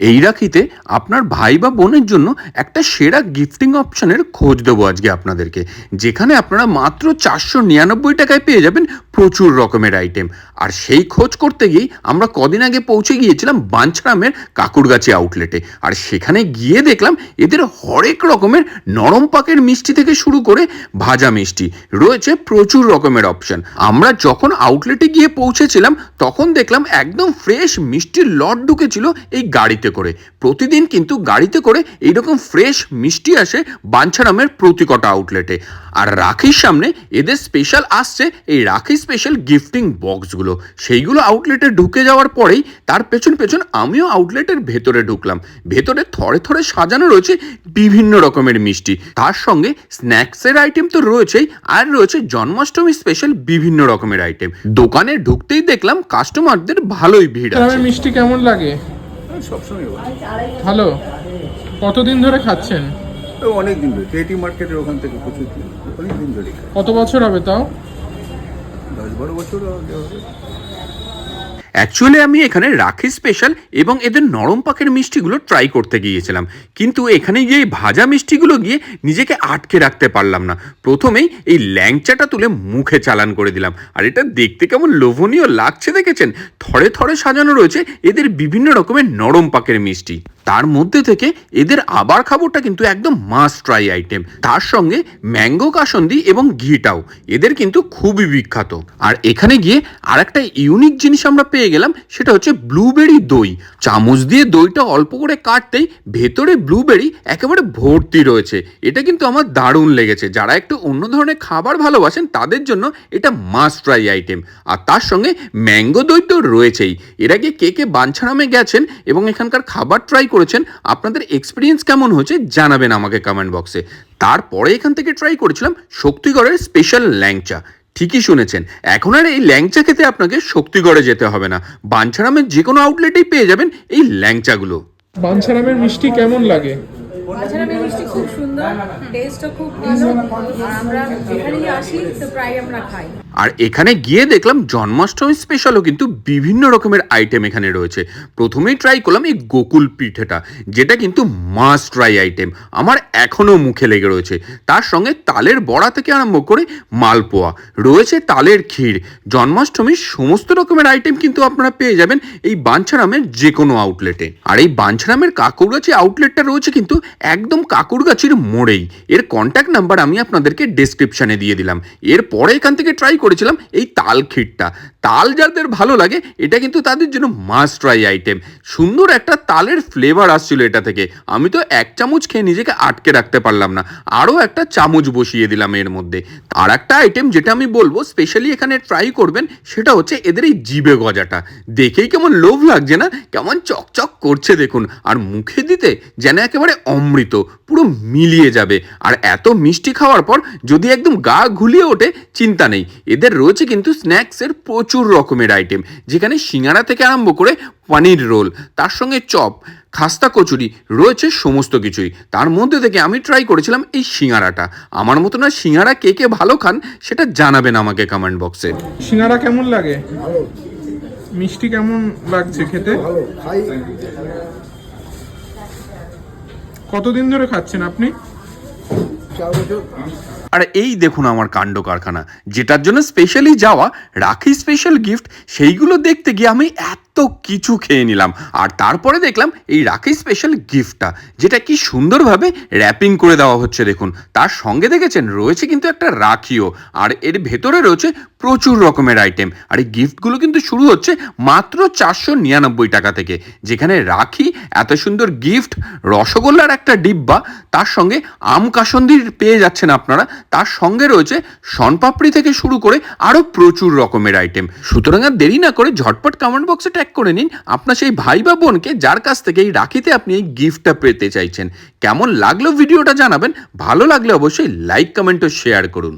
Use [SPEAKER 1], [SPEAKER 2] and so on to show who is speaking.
[SPEAKER 1] এই রাখিতে আপনার ভাই বা বোনের জন্য একটা সেরা গিফটিং অপশনের খোঁজ দেবো আজকে আপনাদেরকে। যেখানে আপনারা মাত্র চারশো নিরানব্বই টাকায় পেয়ে যাবেন প্রচুর রকমের আইটেম আর সেই খোঁজ করতে গিয়েই আমরা কদিন আগে পৌঁছে গিয়েছিলাম বাঞ্ছরামের কাকুরগাছি আউটলেটে আর সেখানে গিয়ে দেখলাম এদের হরেক রকমের নরম পাকের মিষ্টি থেকে শুরু করে ভাজা মিষ্টি। রয়েছে প্রচুর রকমের অপশন আমরা যখন আউটলেটে গিয়ে পৌঁছেছিলাম, তখন দেখলাম একদম ফ্রেশ মিষ্টির লট ঢুকেছিল এই গাড়িতে করে। প্রতিদিন কিন্তু গাড়িতে করে এইরকম ফ্রেশ মিষ্টি আসে বাঞ্ছারামের প্রতি কটা আউটলেটে আর রাখির সামনে এদের স্পেশাল আসছে এই রাখি স্পেশাল গিফটিং বক্সগুলো সেইগুলো আউটলেটে ঢুকে যাওয়ার পরেই তার পেছন পেছন আমিও আউটলেটের ভেতরে ঢুকলাম। ভেতরে থরে থরে সাজানো রয়েছে বিভিন্ন রকমের মিষ্টি। তার সঙ্গে স্ন্যাক্সের আইটেম তো রয়েছেই, আর রয়েছে জন্মাষ্টমী স্পেশাল বিভিন্ন রকমের আইটেম দোকানে ঢুকতেই দেখলাম কাস্টমারদের ভালোই ভিড় আছে।
[SPEAKER 2] মিষ্টি কেমন লাগে?
[SPEAKER 3] সবসময় ভালো।
[SPEAKER 2] কতদিন ধরে খাচ্ছেন
[SPEAKER 3] অনেক দিন ধরে কেটি মার্কেটের ওখান থেকে প্রচুর। অনেক দিন ধরে
[SPEAKER 2] কত বছর হবে তাও
[SPEAKER 3] দশ বারো বছর।
[SPEAKER 1] অ্যাকচুয়ালি আমি এখানে রাখি স্পেশাল এবং এদের নরম পাকের মিষ্টিগুলো ট্রাই করতে গিয়েছিলাম। কিন্তু এখানে গিয়ে ভাজা মিষ্টিগুলো গিয়ে নিজেকে আটকে রাখতে পারলাম না। প্রথমেই এই ল্যাংচাটা তুলে মুখে চালান করে দিলাম। আর এটা দেখতে কেমন লোভনীয় লাগছে দেখেছেন? থরে থরে সাজানো রয়েছে এদের বিভিন্ন রকমের নরম পাকের মিষ্টি। তার মধ্যে থেকে এদের আবার খাবারটা কিন্তু একদম মাস্ট ট্রাই আইটেম তার সঙ্গে ম্যাঙ্গো কাসন্দি এবং ঘিটাও, এদের কিন্তু খুবই বিখ্যাত। আর এখানে গিয়ে আর একটা ইউনিক জিনিস আমরা পেয়ে গেলাম, সেটা হচ্ছে ব্লুবেরি দই। চামচ দিয়ে দইটা অল্প করে কাটতেই ভেতরে ব্লুবেরি একেবারে ভর্তি রয়েছে। এটা কিন্তু আমার দারুণ লেগেছে। যারা একটু অন্য ধরনের খাবার ভালোবাসেন, তাদের জন্য এটা মাস্ট ট্রাই আইটেম আর তার সঙ্গে ম্যাঙ্গো দই তো রয়েছেই। এর আগে কে কে বাঞ্ছারামে গেছেন এবং এখানকার খাবার ট্রাই করেছেন আপনাদের এক্সপিরিয়েন্স কেমন হয়েছে জানাবেন আমাকে কমেন্ট বক্সে তারপরে এখান থেকে ট্রাই করেছিলাম শক্তিগড়ের স্পেশাল ল্যাংচা। ঠিকই শুনেছেন এখন আর এই ল্যাংচা খেতে আপনাকে শক্তিগড়ে যেতে হবে না। বাঞ্ছারামের যে কোনো আউটলেটেই পেয়ে যাবেন এই ল্যাংচাগুলো।
[SPEAKER 2] বাঞ্ছারামের মিষ্টি কেমন লাগে?
[SPEAKER 4] মিষ্টি খুব সুন্দর টেস্টও খুব ভালো। আর আমরা যেখানেই আসি তো প্রায় আমরা খাই।
[SPEAKER 1] আর এখানে গিয়ে দেখলাম জন্মাষ্টমী স্পেশালও কিন্তু বিভিন্ন রকমের আইটেম এখানে রয়েছে। প্রথমেই ট্রাই করলাম এই গোকুল পিঠেটা, যেটা কিন্তু মাস্ট ট্রাই আইটেম আমার এখনও মুখে লেগে রয়েছে। তার সঙ্গে তালের বড়া থেকে আরম্ভ করে মালপোয়া, রয়েছে তালের ক্ষীর। জন্মাষ্টমীর সমস্ত রকমের আইটেম কিন্তু আপনারা পেয়ে যাবেন এই বাঞ্ছারামের যে কোনো আউটলেটে আর এই বাঞ্ছারামের কাকুরগাছি আউটলেটটা রয়েছে কিন্তু একদম কাকুরগাছির মোড়েই। এর কন্ট্যাক্ট নাম্বার আমি আপনাদেরকে ডেসক্রিপশানে দিয়ে দিলাম। এরপরে এখান থেকে ট্রাই করেছিলাম এই তাল তাল যাদের ভালো লাগে, এটা কিন্তু তাদের জন্য মাস্ট ট্রাই আইটেম সুন্দর একটা তালের ফ্লেভার আসছিল এটা থেকে। আমি তো এক চামচ খেয়ে নিজেকে আটকে রাখতে পারলাম না। আরও একটা চামচ বসিয়ে দিলাম এর মধ্যে। আর একটা আইটেম যেটা আমি বলব স্পেশালি এখানে ট্রাই করবেন, সেটা হচ্ছে এদের এই জিবে গজাটা। দেখেই কেমন লোভ লাগছে না? কেমন চকচক করছে দেখুন। আর মুখে দিতে যেন একেবারে অমৃত, পুরো মিলিয়ে যাবে। আর এত মিষ্টি খাওয়ার পর যদি একদম গা ঘুলিয়ে ওঠে, চিন্তা নেই। এদের রয়েছে কিন্তু স্ন্যাক্সের প্রচুর রকমের আইটেম যেখানে সিঙ্গারা থেকে আরম্ভ করে পনির রোল তার সঙ্গে চপ খাস্তা কচুরি রয়েছে সমস্ত কিছুই। তার মধ্যে থেকে আমি ট্রাই করেছিলাম এই সিঙ্গারাটা। আমার মতো না সিঙ্গারা কে কে ভালো খান সেটা জানাবেন আমাকে কমেন্ট বক্সে
[SPEAKER 2] সিঙ্গারা কেমন লাগে? মিষ্টি কেমন লাগছে খেতে? কতদিন ধরে খাচ্ছেন আপনি?
[SPEAKER 1] আর এই দেখুন আমার কাণ্ড কারখানা। যেটার জন্য স্পেশালি যাওয়া, রাখি স্পেশাল গিফট সেইগুলো দেখতে গিয়ে আমি এত কিছু খেয়ে নিলাম। আর তারপরে দেখলাম এই রাখি স্পেশাল গিফটটা যেটা কি সুন্দরভাবে র্যাপিং করে দেওয়া হচ্ছে দেখুন। তার সঙ্গে দেখেছেন রয়েছে কিন্তু একটা রাখিও, আর এর ভেতরে রয়েছে প্রচুর রকমের আইটেম আর এই গিফটগুলো কিন্তু শুরু হচ্ছে মাত্র চারশো নিরানব্বই টাকা থেকে, যেখানে রাখি, এত সুন্দর গিফট রসগোল্লার একটা ডিব্বা, তার সঙ্গে আম কাসন্দির পেয়ে যাচ্ছেন আপনারা। তার সঙ্গে রয়েছে শনপাপড়ি থেকে শুরু করে আরও প্রচুর রকমের আইটেম সুতরাং আর দেরি না করে ঝটপট কমেন্ট বক্সে ট্যাগ করে নিন। আপনার সেই ভাই বা বোনকে যার কাছ থেকে এই রাখিতে আপনি এই গিফটটা পেতে চাইছেন। কেমন লাগল ভিডিওটা জানাবেন, ভালো লাগলে অবশ্যই লাইক কমেন্ট ও শেয়ার করুন।